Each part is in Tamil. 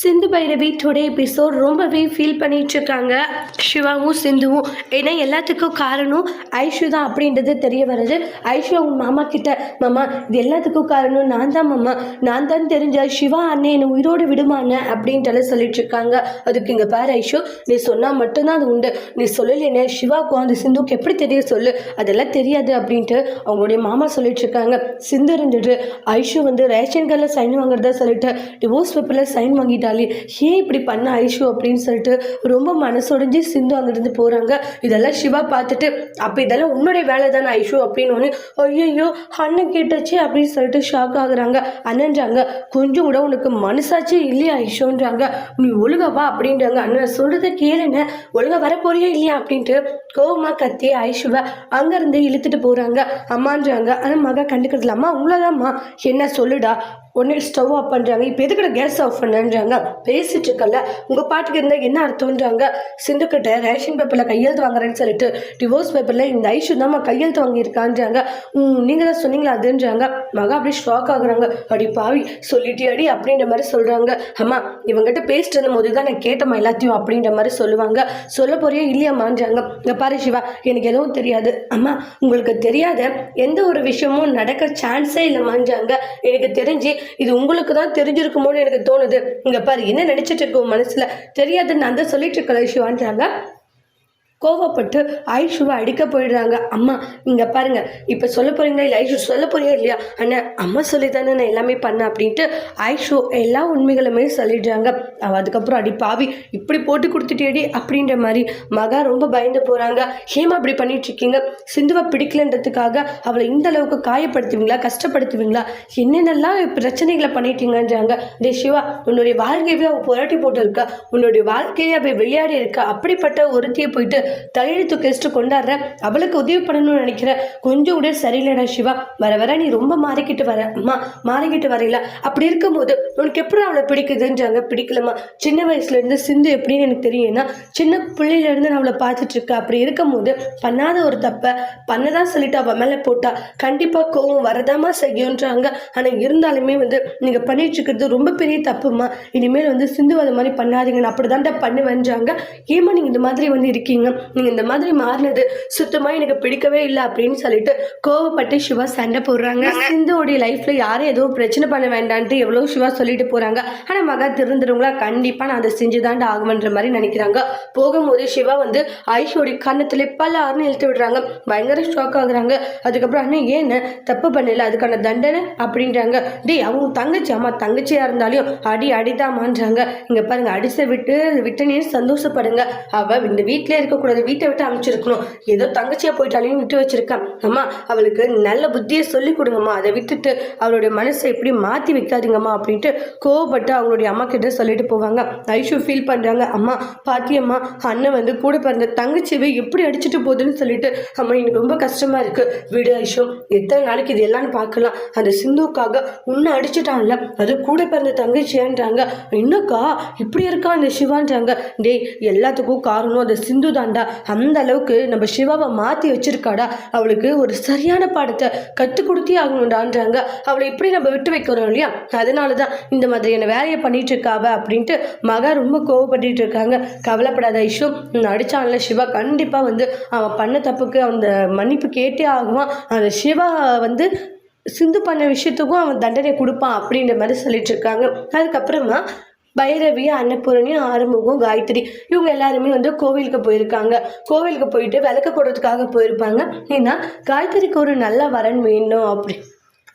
சிந்து பைரவி டுடே எபிசோட் ரொம்பவே ஃபீல் பண்ணிகிட்ருக்காங்க இருக்காங்க சிவாவும் சிந்துவும். ஏன்னா எல்லாத்துக்கும் காரணம் ஐஷு தான் அப்படின்றது தெரிய வருது ஐஷு அவங்க மாமா கிட்ட மாமா இது எல்லாத்துக்கும் காரணம் நான் தான் மாமா. நான் தான் தெரிஞ்ச சிவா அண்ணே என்னை உயிரோடு விடுமானே அப்படின்ட்டு சொல்லிட்டு இருக்காங்க அதுக்கு இங்கே பாரு ஐஷு நீ சொன்னால் மட்டும்தான் அது உண்டு. நீ சொல்லலைனே சிவாவுக்கும் அந்த சிந்துக்கு எப்படி தெரிய சொல்லு. அதெல்லாம் தெரியாது அப்படின்ட்டு அவங்களுடைய மாமா சொல்லிட்டு இருக்காங்க சிந்து இருந்துட்டு ஐஷு வந்து ரேஷன் கார்டில் சைன் வாங்குறதா சொல்லிட்டு டிவோர்ஸ் பேப்பரில் சைன் வாங்கிட்டு வாங்கிட்டாலே ஏன் இப்படி பண்ண ஐஷு? அப்படின்னு சொல்லிட்டு ரொம்ப மனசுடைஞ்சு சிந்து அங்கிருந்து போகிறாங்க இதெல்லாம் சிவா பார்த்துட்டு அப்போ இதெல்லாம் உன்னுடைய வேலை தானே ஐஷு? அப்படின்னு ஒன்று ஐயோ அண்ணன் கேட்டாச்சு? அப்படின்னு சொல்லிட்டு ஷாக் ஆகுறாங்க. அண்ணன்றாங்க கொஞ்சம் கூட உனக்கு மனசாச்சே இல்லையா ஐஷோன்றாங்க. நீ ஒழுங்கா அப்படின்றாங்க. அண்ணன் சொல்கிறத கேளுங்க ஒழுங்கா வர போறியா இல்லையா? அப்படின்ட்டு கோவமா கத்தி ஐஷுவை அங்கேருந்து இழுத்துட்டு போகிறாங்க அம்மான்றாங்க ஆனால் மகா கண்டுக்கிறதுல அம்மா உங்களதாம்மா. என்ன சொல்லுடா? உடனே ஸ்டவ் ஆஃப் பண்ணுறாங்க இப்போ எதுக்கட கேஸ் ஆஃப் பண்ணுன்றாங்க? பேசிட்டு இருக்கல உங்கள் பாட்டுக்கு இருந்தால் என்ன அர்த்தம்ன்றாங்க? சிந்துக்கிட்ட ரேஷன் பேப்பரில் கையெழுத்து வாங்குறேன்னு சொல்லிட்டு டிவோர்ஸ் பேப்பரில் இந்த ஐஷு தான்மா கையெழுத்து வாங்கியிருக்கான்றாங்க. ம் நீங்கள் தான் சொன்னீங்களா அதுன்றாங்க. மகா அப்படியே ஷாக் ஆகுறாங்க. அடி பாவி சொல்லிட்டே அடி அப்படின்ற மாதிரி சொல்கிறாங்க அம்மா இவங்ககிட்ட பேசிட்டு இருந்த போது தான் நான் கேட்டம்மா எல்லாத்தையும் அப்படின்ற மாதிரி சொல்லுவாங்க. சொல்ல போறியா இல்லையாமான்றாங்க இங்கே பாரு சிவா எனக்கு எதுவும் தெரியாது. அம்மா உங்களுக்கு தெரியாத எந்த ஒரு விஷயமும் நடக்க சான்ஸே இல்லைமான்றாங்க எனக்கு தெரிஞ்சு இது உங்களுக்கு தான் தெரிஞ்சிருக்குமோன்னு எனக்கு தோணுது. இங்கே பாரு என்ன நினச்சிட்டு இருக்கோம் மனசில்? தெரியாதுன்னு நான் தான் சொல்லிட்டு இருக்கல சிவான்றாங்க கோவப்பட்டு ஐஷுவை அடிக்க போயிடுறாங்க. அம்மா இங்கே பாருங்க. இப்போ சொல்ல போகிறீங்களா இல்லை ஐஷு சொல்ல போறியா இல்லையா? அண்ணா அம்மா சொல்லி தானே நான் எல்லாமே பண்ணேன் அப்படின்ட்டு ஐஷு எல்லா உண்மைகளுமே சொல்லிடுறாங்க. அவள் அதுக்கப்புறம் அடி பாவி இப்படி போட்டு கொடுத்துட்டேடி அப்படின்ற மாதிரி மகா ரொம்ப பயந்து போகிறாங்க ஹேமா அப்படி பண்ணிட்டு இருக்கீங்க. சிந்துவை பிடிக்கலன்றதுக்காக அவளை இந்த அளவுக்கு காயப்படுத்துவீங்களா? கஷ்டப்படுத்துவீங்களா? என்னென்னலாம் பிரச்சனைகளை பண்ணிட்டீங்கன்றாங்க. டே சிவா உன்னுடைய வாழ்க்கையவே அவள் புரட்டி போட்டு இருக்கா உன்னுடைய வாழ்க்கையை அவள் விளையாடி இருக்கா. அப்படிப்பட்ட ஒருத்தியை போயிட்டு தலையெழுத்து கெஸ்ட்டு கொண்டாடுற அவளுக்கு உதவி பண்ணணும்னு நினைக்கிற கொஞ்சம் கூட சரியில்லடா சிவா. வர வர நீ ரொம்ப மாறிக்கிட்டு வர. அம்மா மாறிக்கிட்டு வரையில. அப்படி இருக்கும்போது உனக்கு எப்படி அவளை பிடிக்குதுன்றாங்க? பிடிக்கலம்மா. சின்ன வயசுல இருந்து சிந்து எப்படின்னு எனக்கு தெரியும்னா சின்ன பிள்ளையில இருந்து நான் அவளை பார்த்துட்டு இருக்கேன் அப்படி இருக்கும்போது பண்ணாத ஒரு தப்பை பண்ணதான் சொல்லிட்டு அவள் மேலே போட்டா கண்டிப்பாக கோவம் வரதாமா செய்யுன்றாங்க. ஆனால் இருந்தாலுமே வந்து நீங்கள் பண்ணிட்டு இருக்கிறது ரொம்ப பெரிய தப்புமா இனிமேல் வந்து சிந்து அது மாதிரி பண்ணாதீங்க அப்படிதான்டா அப்படி தான்டா பண்ணுவேன்றாங்க. ஏமா நீங்கள் இந்த மாதிரி வந்து இருக்கீங்க? நீங்கள் இந்த மாதிரி மாறினது சுத்தமாக எனக்கு பிடிக்கவே இல்லை அப்படின்னு சொல்லிட்டு கோவப்பட்டு சிவா சண்டை போடுறாங்க. சிந்துவோடைய லைஃப்பில் யாரும் எதுவும் பிரச்சனை பண்ண வேண்டான்ட்டு எவ்வளோ சிவா சொல்லிட்டு போகிறாங்க ஆனால் மகா திருந்துறவங்களா கண்டிப்பாக நான் அதை செஞ்சு தாண்டா ஆகுமன்ற மாதிரி நினைக்கிறாங்க. போகும்போது சிவா வந்து ஐஷோடைய கன்னத்தில் பல்லாருன்னு இழுத்து விடுறாங்க. பயங்கர ஷாக் ஆகுறாங்க. அதுக்கப்புறம் அண்ணன் ஏன் தப்பு பண்ணல அதுக்கான தண்டனை அப்படின்றாங்க. டேய் அவங்க தங்கச்சி அம்மா தங்கச்சியாக இருந்தாலும் அடி அடிதாமான்றாங்க. இங்கே பாருங்க அடிச்ச விட்டு விட்டனே சந்தோஷப்படுங்க. அவ இந்த வீட்டிலே இருக்கக்கூடாது வீட்டை விட்டு அமைச்சிருக்கணும் ஏதோ தங்கச்சியாக போயிட்டாலேன்னு விட்டு வச்சிருக்கேன் அம்மா அவளுக்கு நல்ல புத்தியை சொல்லி கொடுங்கம்மா. அதை விட்டுட்டு அவளுடைய மனசை எப்படி மாற்றி வைக்காதீங்கம்மா அப்படின்ட்டு கோவப்பட்டு அவங்களுடைய அம்மா கிட்ட சொல்லிட்டு போவாங்க. ஐஷு ஃபீல் பண்ணுறாங்க அம்மா பாத்தியம்மா அண்ணன் வந்து கூட பிறந்த தங்கச்சியவே எப்படி அடிச்சுட்டு போகுதுன்னு சொல்லிட்டு அம்மா எனக்கு ரொம்ப கஷ்டமா இருக்கு. விடு ஐஷு எத்தனை நாளைக்கு இது எல்லாம்னு பார்க்கலாம். அந்த சிந்துக்காக உன்னை அடிச்சுட்டான்ல. அது கூட பிறந்த தங்கச்சியான்றாங்க. என்னக்கா இப்படி இருக்கா அந்த சிவான்றாங்க. டேய் எல்லாத்துக்கும் காரணம் அந்த சிந்து தான் தான்டா அந்த அளவுக்கு நம்ம சிவாவை மாற்றி வச்சிருக்காடா. அவளுக்கு ஒரு சரியான பாடத்தை கற்றுக் கொடுத்தே ஆகணும்டான்றாங்க. அவளை இப்படி நம்ம விட்டு வைக்கிறோம் இல்லையா? அதனால தான் இந்த மாதிரியான வேலையை பண்ணிட்டு இருக்காவ அப்படின்ட்டு மகா ரொம்ப கோவப்பட்டு இருக்காங்க கவலைப்படாத ஐஷு நடிச்சான்ல சிவா. கண்டிப்பாக வந்து அவன் பண்ண தப்புக்கு அந்த மன்னிப்பு கேட்டே ஆகுவான். அந்த சிவா வந்து சிந்து பண்ண விஷயத்துக்கும் அவன் தண்டனை கொடுப்பான் அப்படின்ற மாதிரி சொல்லிட்டு இருக்காங்க அதுக்கப்புறமா பைரவி அன்னபூரணி ஆறுமுகம் காயத்ரி. இவங்க எல்லாருமே வந்து கோவிலுக்கு போயிருக்காங்க. கோவிலுக்கு போயிட்டு விளக்கு போடுறதுக்காக போயிருப்பாங்க. ஏன்னா காயத்ரிக்கு ஒரு நல்ல வரன் வேணும் அப்படி.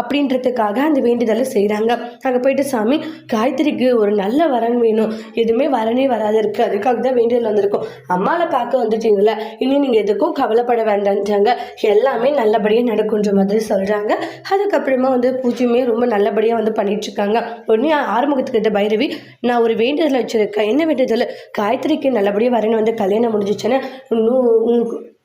அப்படின்றதுக்காக அந்த வேண்டுதலை செய்கிறாங்க அங்கே போயிட்டு சாமி காயத்ரிக்கு ஒரு நல்ல வரன் வேணும். எதுவுமே வரனே வராது. இருக்கு. அதுக்காக தான் வேண்டுதல் வந்திருக்கும். அம்மாவை பார்க்க வந்துட்டீங்கள இன்னும் நீங்கள் எதுக்கும் கவலைப்பட வேண்டான்றாங்க எல்லாமே நல்லபடியாக நடக்குன்ற மாதிரி சொல்கிறாங்க அதுக்கப்புறமா வந்து பூஜையுமே ரொம்ப நல்லபடியாக வந்து பண்ணிட்டு இருக்காங்க உடனே ஆறுமுகத்துக்கிட்ட பைரவி நான் ஒரு வேண்டுதலை வச்சுருக்கேன். என்ன வேண்டுதல்? காயத்ரிக்கு நல்லபடியாக வரேன்னு வந்து கல்யாணம் முடிஞ்சிச்சுன்னா இன்னும்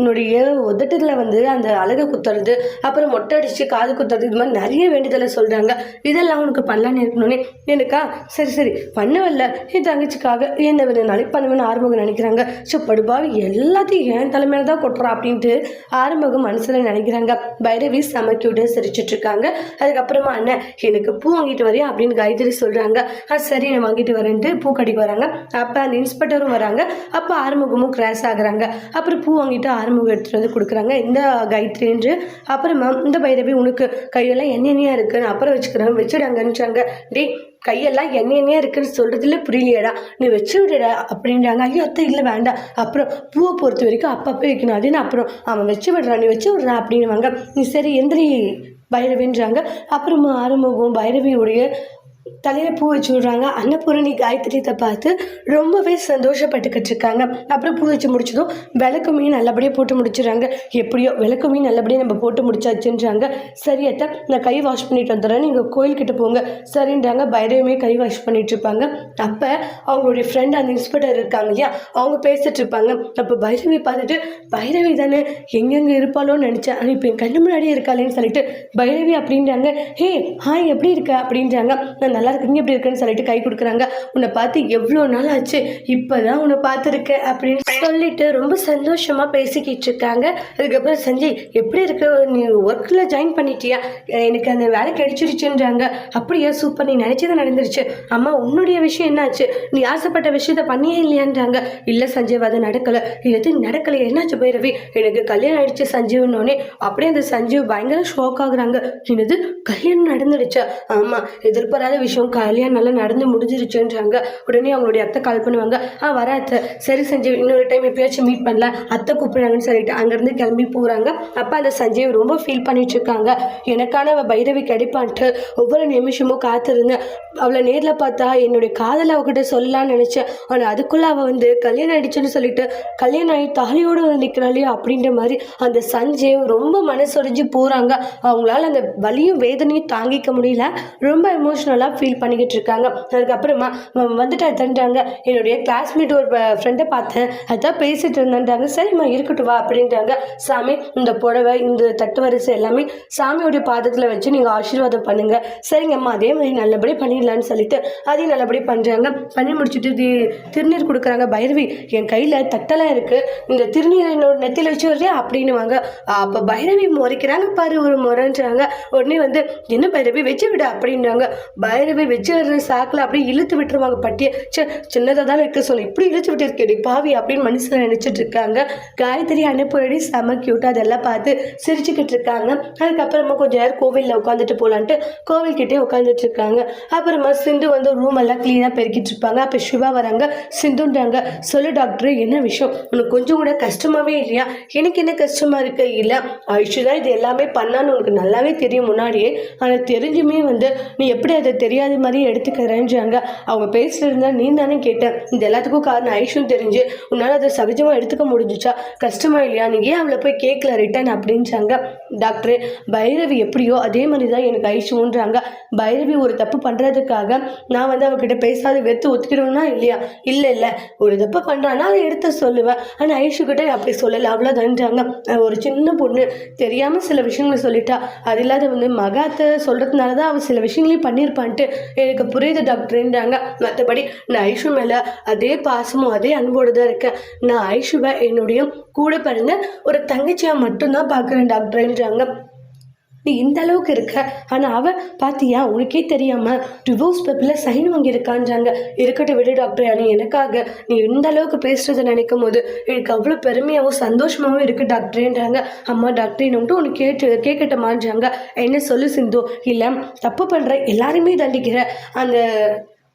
உன்னுடைய உதட்டத்தில் வந்து அந்த அழகை குத்துறது அப்புறம் மொட்டை அடிச்சு காது குத்துறது இது மாதிரி நிறைய வேண்டுதலை சொல்கிறாங்க இதெல்லாம் உனக்கு பண்ணலான்னு இருக்கணும்னே. எனக்கா? சரி சரி. பண்ணவில்ல. என் தங்கச்சிக்காக என்ன வேணும்னாலும் பண்ணுவேன்னு ஆறுமுகம் நினைக்கிறாங்க. ஸோ படுபாவி எல்லாத்தையும் என் தலைமையில தான் கொட்டுறா அப்படின்ட்டு ஆறுமுகம் மனசில் நினைக்கிறாங்க. பைரவி செம க்யூட்டாக சிரிச்சிட்டு இருக்காங்க. அதுக்கப்புறமா அண்ணன் எனக்கு பூ வாங்கிட்டு வரையா அப்படின்னு காயத்ரி சொல்கிறாங்க ஆ சரி நான் வாங்கிட்டு வரேன்ட்டு பூ கடிக்கு வராங்க. அப்போ அந்த இன்ஸ்பெக்டரும் வராங்க. அப்போ ஆறுமுகமும் கிராஸ் ஆகுறாங்க. அப்புறம் பூ வாங்கிட்டு ஆறுமுகம் எடுத்துகிட்டு வந்து கொடுக்குறாங்க. இந்த காயத்ரின்று அப்புறமா இந்த பைரவி உனக்கு கையெல்லாம் எண்ணெய் எண்ணெயாக நான் அப்புறம் வச்சுக்கிறேன் வச்சுடாங்கன்றாங்க டேய் கையெல்லாம் எண்ணெய் எண்ணெயாக இருக்குன்னு சொல்கிறதுல புரியலையடா. நீ வச்சு விடுடா அப்படின்றாங்க. ஐயோ அத்தை இல்லை வேண்டாம். அப்புறம் பூவை பொறுத்த வரைக்கும் அப்பப்போ வைக்கணும். அதுன்னு அப்புறம்? அவன் வச்சு விடுறான் நீ வச்சு விடுறா அப்படின்வாங்க நீ சரி எந்திரி பைரவின்றாங்க. அப்புறமா ஆறுமுகம் பைரவியுடைய தலையில் பூ வச்சு விடுறாங்க. அன்னபூரணி காயத்ரியத்தை பார்த்து ரொம்பவே சந்தோஷப்பட்டுக்கிட்டு இருக்காங்க. அப்புறம் பூ வச்சு முடிச்சதும் விளக்கு மீன் நல்லபடியாக போட்டு முடிச்சிடுறாங்க. எப்படியோ விளக்கு மீன் நல்லபடியாக நம்ம போட்டு முடிச்சாச்சுன்றாங்க. சரியத்த நான் கை வாஷ் பண்ணிட்டு வந்துடுறேன். நீங்கள் கோயில்கிட்ட போங்க. சரின்றாங்க. பைரவமே கை வாஷ் பண்ணிட்டு இருப்பாங்க. அப்போ அவங்களுடைய ஃப்ரெண்ட் அந்த இன்ஸ்பெக்டர் இருக்காங்க இல்லையா? அவங்க பேசிட்டு இருப்பாங்க. அப்போ பைரவி பார்த்துட்டு பைரவி தானே எங்கெங்கே இருப்பாளோன்னு நினச்சேன். ஆனால் இப்போ என் கண்ணு முன்னாடியே இருக்காளேன்னு சொல்லிட்டு பைரவி அப்படின்றாங்க. ஹே ஹாய் எப்படி இருக்க? அப்படின்றாங்க. நான் நல்லா இருக்கீங்க எப்படி இருக்குன்னு சொல்லிட்டு கை கொடுக்குறாங்க. உன்னை பார்த்து எவ்வளோ நாள் ஆச்சு இப்போ தான் உன்னை பார்த்துருக்கேன் அப்படின்னு சொல்லிட்டு ரொம்ப சந்தோஷமா பேசிக்கிட்டு இருக்காங்க. அதுக்கப்புறம் சஞ்சய் எப்படி இருக்க? நீ ஒர்க்கில் ஜாயின் பண்ணிட்டியா? எனக்கு அந்த வேலை கிடைச்சிருச்சுன்றாங்க. அப்படியா சூப்பர் நீ நினச்சது நடந்துருச்சு. அம்மா உன்னுடைய விஷயம் என்னாச்சு? நீ ஆசைப்பட்ட விஷயத்த பண்ணியே இல்லையான்றாங்க. இல்லை சஞ்சீவ் அது நடக்கலை. இது நடக்கலை என்னாச்சு பைரவி எனக்கு கல்யாணம் ஆயிடுச்சு சஞ்சீவ்னோடனே அப்படியே அந்த சஞ்சீவ் பயங்கர ஷோக் ஆகுறாங்க. என்னது? கல்யாணம் நடந்துடுச்சா? ஆமாம் எதிர்பாராத விஷயம் விஷயம் கல்யாணம் நல்லா நடந்து முடிஞ்சிருச்சுன்றாங்க. உடனே அவங்களுடைய அத்தை கால் பண்ணுவாங்க. ஆ வர அத்தை. சரி சஞ்சய் இன்னொரு டைம் எப்பயாச்சும் மீட் பண்ணல அத்தை கூப்பிடுறாங்கன்னு சொல்லிட்டு அங்கேருந்து கிளம்பி போகிறாங்க அப்போ அந்த சஞ்சய் ரொம்ப ஃபீல் பண்ணிட்டு இருக்காங்க எனக்கான அவள் பைரவி கிடைப்பான்ட்டு ஒவ்வொரு நிமிஷமும் காத்திருந்தேன் அவளை நேரில் பார்த்தா என்னுடைய காதலை அவகிட்ட சொல்லலாம்னு நினச்சேன். ஆனால் அதுக்குள்ளே அவள் வந்து கல்யாணம் ஆயிடுச்சுன்னு சொல்லிட்டு கல்யாணம் ஆகி தாலியோடு வந்து நிற்கிறாளே அப்படின்ற மாதிரி அந்த சஞ்சய் ரொம்ப மனசொடைஞ்சு போகிறாங்க அவங்களால அந்த வலியும் வேதனையும் தாங்கிக்க முடியல. ரொம்ப எமோஷ்னலாக ஃபீல் பண்ணிக்கிட்டு இருக்காங்க அதுக்கப்புறமா வந்துட்டு வந்துட்டா என்னுடைய கிளாஸ்மேட் ஒரு ஃப்ரெண்டை பார்த்தேன். அதான் பேசிட்டு இருந்தேன்றாங்க சரிம்மா இருக்கட்டும் வா அப்படின்றாங்க சாமி இந்த புடவை இந்த தட்டு வரிசை எல்லாமே சாமியோடைய பாதத்தில் வச்சு நீங்கள் ஆசீர்வாதம் பண்ணுங்க. சரிங்கம்மா அதே மாதிரி நல்லபடியாக பண்ணிடலான்னு சொல்லிட்டு அதையும் நல்லபடியாக பண்ணுறாங்க பண்ணி முடிச்சுட்டு தி- திருநீர் கொடுக்குறாங்க. பைரவி என் கையில் தட்டெல்லாம் இருக்குது இந்த திருநீரை என்னோட நெத்தியில் வச்சு வர்றியா? அப்படின்னுவாங்க. அப்போ பைரவி முறைக்கிறாங்க பாரு ஒரு முறைன்றாங்க. உடனே வந்து என்ன பைரவி வச்சு விடு அப்படின்றாங்க. பைரவி வச்சு வர்ற சாக்கில் அப்படியே இழுத்து விட்டுருவாங்க பட்டியை. சே சின்னதாக தான் இருக்க சொல்லி. இப்படி இழுத்து விட்டுருக்கேடி பாவி அப்படின்னு மனுஷன் நினச்சிட்டு இருக்காங்க. காயத்ரி அனுப்புறடி செம க்யூட்டாக அதெல்லாம் பார்த்து சிரிச்சுக்கிட்டு இருக்காங்க. அதுக்கப்புறமா கொஞ்ச நேரம் கோவிலில் உட்காந்துட்டு போகலான்ட்டு கோவில்கிட்டே உட்காந்துட்டு இருக்காங்க. அப்புறமா சிந்து வந்து ரூம் எல்லாம் க்ளீனாக பெருக்கிட்டு இருப்பாங்க. அப்போ சிவா வராங்க. சிந்துன்றாங்க சொல்லு டாக்டர் என்ன விஷயம்? உனக்கு கொஞ்சம் கூட கஷ்டமாகவே இல்லையா? எனக்கு என்ன கஷ்டமாக இருக்க? இல்லை ஆயுஷு தான் இது எல்லாமே பண்ணான்னு உனக்கு நல்லாவே தெரியும் முன்னாடியே. ஆனால் தெரிஞ்சுமே வந்து நீ எப்படி அதை தெரியாத மாதிரி எடுத்துக்கிறேன்றாங்க அவங்க பேசிட்டு இருந்தா நீ தானே கேட்டேன் இந்த எல்லாத்துக்கும் காரணம் ஐஷும் தெரிஞ்சு உன்னால் அதை சகஜமாக எடுத்துக்க முடிஞ்சுச்சா? கஷ்டமா இல்லையா? நீ ஏன் அவளை போய் கேட்கல ரிட்டன் அப்படின்றாங்க டாக்டர் பைரவி எப்படியோ அதே மாதிரி தான் எனக்கு ஐஷுன்றாங்க. பைரவி ஒரு தப்பு பண்ணுறதுக்காக நான் வந்து அவகிட்ட பேசாத வெத்து ஒத்துக்கிடுவேனா இல்லையா? இல்லை இல்லை. ஒரு தப்பு பண்ணுறான்னா அதை எடுத்து சொல்லுவேன் ஆனால் ஐஷு கிட்ட அப்படி சொல்லலை. அவ்வளோதான்றாங்க ஒரு சின்ன பொண்ணு. தெரியாமல் சில விஷயங்களை சொல்லிட்டா. அது இல்லாத வந்து மகாத்தை சொல்கிறதுனால தான் அவள் சில விஷயங்களையும் வந்துட்டு எனக்கு புரியுது டாக்டர்ன்றாங்க. மற்றபடி நான் ஐஷு மேலே அதே பாசமும் அதே அன்போடு தான் இருக்கேன். நான் ஐஷுவை என்னுடைய கூட பிறந்த ஒரு தங்கச்சியாக மட்டும்தான் பார்க்குறேன் டாக்டர்ன்றாங்க. நீ இந்த அளவுக்கு இருக்க. ஆனால் அவ பாத்தியா? உனக்கே தெரியாம டிவோர்ஸ் பேப்பரில் சைன் வாங்கியிருக்கான்றாங்க. இருக்கட்டும் விடு டாக்டர் ஆனால் எனக்காக. நீ இந்த அளவுக்கு பேசுறதை நினைக்கும் போது எனக்கு அவ்வளோ பெருமையாகவும் சந்தோஷமாகவும் இருக்கு டாக்டரேன்றாங்க அம்மா டாக்டர் இன்னும் உனக்கு கேட்டு கேட்கட்டமான்றாங்க. என்ன சொல்லு சிந்து? இல்லை தப்பு பண்ணுற எல்லாருமே தண்டிக்கிற. அந்த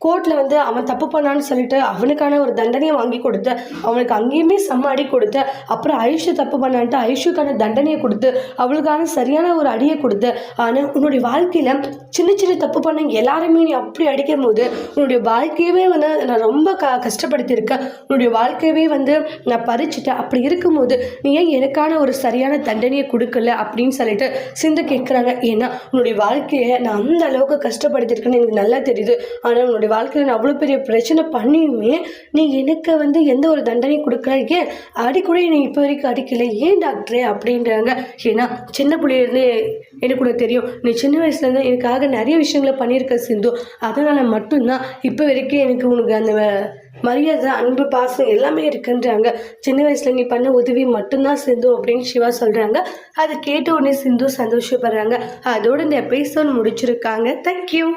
கோர்ட்டில் வந்து அவன் தப்பு பண்ணான்னு சொல்லிட்டு அவனுக்கான ஒரு தண்டனையை வாங்கி கொடுத்து அவனுக்கு அங்கேயுமே செம்ம அடி கொடுத்து அப்புறம் ஐஷு தப்பு பண்ணான்ட்டு ஐஷுக்கான தண்டனையை கொடுத்து அவளுக்கான சரியான ஒரு அடியை கொடுத்து ஆனால் உன்னுடைய வாழ்க்கையில் சின்ன சின்ன தப்பு பண்ண எல்லாருமே நீ அப்படி அடிக்கும் போது உன்னுடைய வாழ்க்கையவே வந்து நான் ரொம்ப க கஷ்டப்படுத்தியிருக்கேன் உன்னுடைய வாழ்க்கையவே வந்து நான் பறிச்சுட்டேன். அப்படி இருக்கும்போது நீ ஏன் எனக்கான ஒரு சரியான தண்டனையை கொடுக்கல அப்படின்னு சொல்லிட்டு சிந்து கேட்குறாங்க ஏன்னா உன்னுடைய வாழ்க்கையை நான் அந்த அளவுக்கு கஷ்டப்படுத்தியிருக்கேன்னு எனக்கு நல்லா தெரியுது. ஆனால் உன்னுடைய வாழ்க்கையில் நான் அவ்வளோ பெரிய பிரச்சனை பண்ணியுமே நீ எனக்கு வந்து எந்த ஒரு தண்டனை கொடுக்கல. ஏன்? அடி கூட என்னை இப்போ வரைக்கும் அடிக்கல. ஏன் டாக்டரே அப்படின்றாங்க. ஏன்னா சின்ன பிள்ளையிலேருந்து எனக்கு கூட தெரியும். நீ சின்ன வயசுலேருந்து எனக்காக நிறைய விஷயங்களை பண்ணியிருக்க சிந்து. அதனால் மட்டும்தான் இப்போ வரைக்கும் எனக்கு உனக்கு அந்த மரியாதை அன்பு பாசம் எல்லாமே இருக்குன்றாங்க. சின்ன வயசில் நீ பண்ண உதவி மட்டும்தான் சிந்து அப்படின்னு சிவா சொல்கிறாங்க அதை கேட்ட உடனே சிந்து சந்தோஷப்படுறாங்க. அதோடு இந்த எபிசோட் முடிச்சிருக்காங்க. தேங்க்யூ